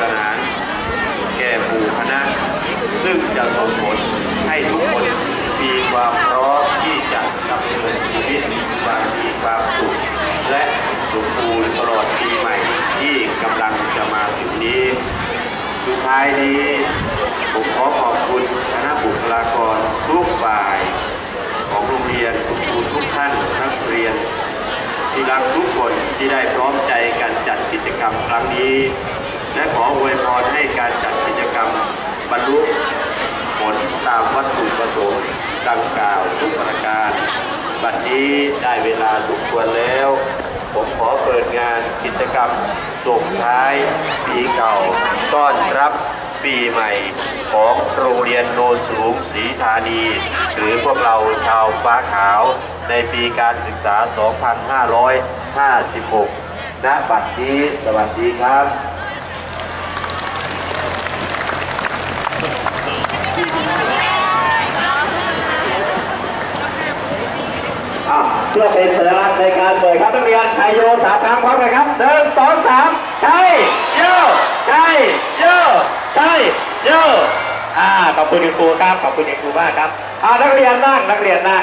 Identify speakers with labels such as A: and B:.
A: ขนานแก่หมู่คณะ ซึ่งจะส่งผลให้ทุกคนมีความพร้อมที่จะดำเนินชีวิตความมีความสุขและสมบูรณ์ตลอดปีใหม่ที่กำลังจะมาถึงนี้ สุดท้ายนี้ผมขอขอบคุณคณะบุคลากรทุกฝ่าย ของโรงเรียนคุณครูทุกท่านนักเรียนที่รักทุกคนที่ได้พร้อมใจกันจัดกิจกรรมครั้งนี้ และขออวยพรให้การจัดกิจกรรมบรรลุผลตามวัตถุประสงค์ดังกล่าวทุกประการ บัดนี้ได้เวลาสมควรแล้ว ผมขอเปิดงานกิจกรรมส่งท้าย ปีเก่า ต้อนรับปีใหม่ของโรงเรียนโนนสูงศรีธานี หรือพวกเราชาวฟ้าขาว ในปีการศึกษา 2556 ณ บัดนี้สวัสดีครับ
B: เพื่อเป็นสัญลักษณ์ในการเปิดครับนักเรียนชัยโยสามครั้งพร้อมกันครับหนึ่งสองสามชัยโยชัยโยชัยโยอ่าขอบคุณคุณครูครับขอบคุณคุณครูมากครับอ่านักเรียนนั่งนักเรียนนั่ง